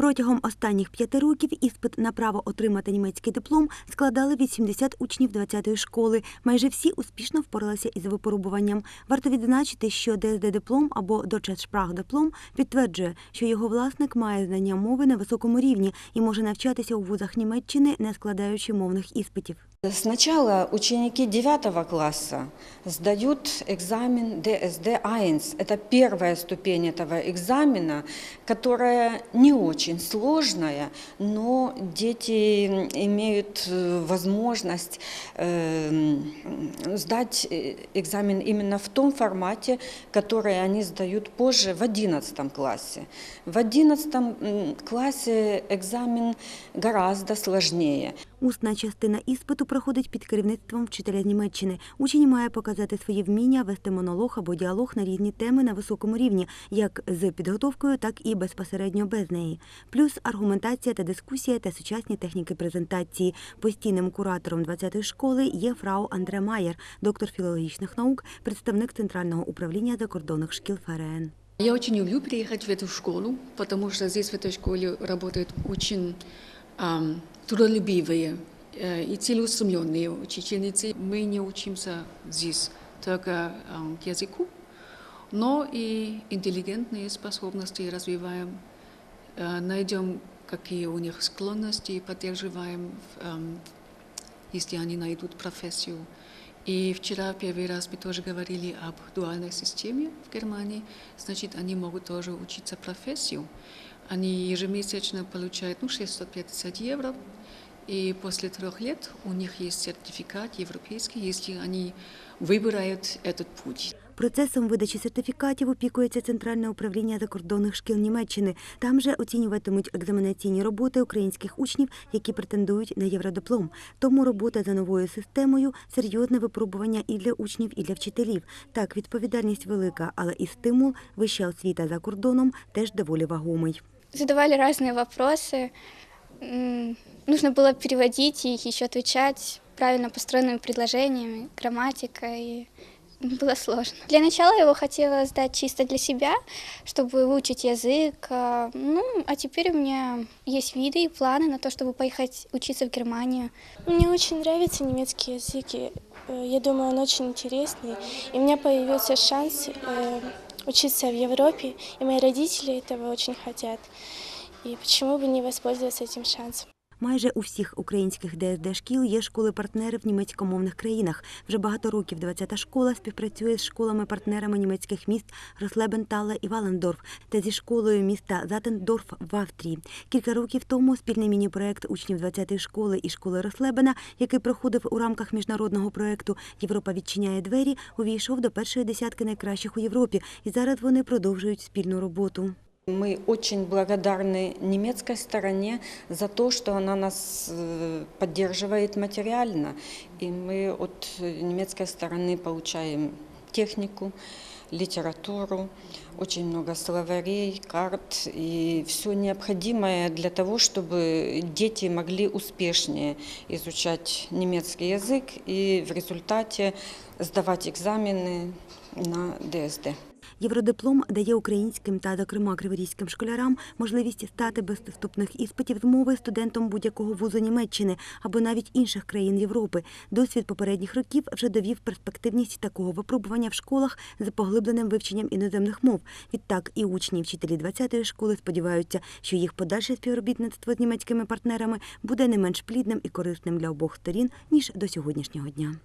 Протягом останніх п'яти років іспит на право отримати німецький диплом складали 80 учнів 20-ї школи. Майже всі успішно впоралися із випробуванням. Варто відзначити, що ДСД-диплом або Deutsche підтверджує, що його власник має знання мови на високому рівні і може навчатися у вузах Німеччини, не складаючи мовних іспитів. Сначала ученики 9 класса сдают экзамен ДСД-1. Это первая ступень этого экзамена, которая не очень сложная, но дети имеют э, возможность э, сдать экзамен именно в том формате, который они сдают позже в 11 классе. В 11 м, классе экзамен гораздо сложнее. Усна частина іспиту проходить під керівництвом вчителя з Німеччини. Учень має показати свої вміння вести монолог або діалог на різні теми на високому рівні, як з підготовкою, так і безпосередньо без неї. Плюс аргументація та дискусія та сучасні техніки презентації. Постійним куратором 20-ї школи є фрау Андре Майер, доктор філологічних наук, представник центрального управління закордонних шкіл ФРН. Я очень люблю приехать в эту школу, потому что здесь в этой школе ам, трудолюбивые э, и целеустремленные учительницы. Мы не учимся здесь только к языку, но и интеллигентные способности развиваем, э, найдем, какие у них склонности, поддерживаем, если они найдут профессию. И вчера первый раз мы тоже говорили об дуальной системе в Германии. Значит, они могут тоже учиться профессию. Они ежемесячно получают ну, 650 евро. И после трех лет у них есть сертификат европейский, если они выбирают этот путь. Процесом видачі сертифікатів опікується Центральне управління закордонних шкіл Німеччини. Там же оцінюватимуть екзаменаційні роботи українських учнів, які претендують на євродиплом. Тому робота за новою системою серйозне випробування і для учнів, і для вчителів. Так, відповідальність велика, але і стимул вища освіта за кордоном теж доволі вагомий задавали разные вопросы. М, Нужно было переводить их, еще отвечать правильно построенными предложениями, грамматикой. Было сложно. Для начала я его хотела сдать чисто для себя, чтобы выучить язык. а, Ну, а теперь у меня есть виды и планы на то, чтобы поехать учиться в Германию. Мне очень нравится немецкий язык. и, э, Я думаю, он очень интересный. И у меня появился шанс э, учиться в Европе, и мои родители этого очень хотят. И почему бы не воспользоваться этим шансом? Майже у всіх українських ДСД шкіл є школи-партнери в німецькомовних країнах. Вже багато років 20-та школа співпрацює з школами-партнерами німецьких міст Рослебентале і Валендорф та зі школою міста Затендорф в Австрії. Кілька років тому спільний міні-проект учнів 20-ї школи і школи Рослебена, який проходив у рамках міжнародного проекту Європа відчиняє двері, увійшов до першої десятки найкращих у Європі, і зараз вони продовжують спільну роботу. Мы очень благодарны немецкой стороне за то, что она нас э, поддерживает материально. И мы от э, немецкой стороны получаем технику, литературу, очень много словарей, карт и все необходимое для того, чтобы дети могли успешнее изучать немецкий язык и в результате сдавать экзамены на ДСД. Євродиплом дає українським та, зокрема, криворізьким школярам можливість стати без вступних іспитів з мови студентом будь-якого вузу Німеччини або навіть інших країн Європи. Досвід попередніх років вже довів перспективність такого випробування в школах з поглибленим вивченням іноземних мов. Відтак і учні, і вчителі 20-ї школи сподіваються, що їх подальше співробітництво з німецькими партнерами буде не менш плідним і корисним для обох сторін ніж до сьогоднішнього дня.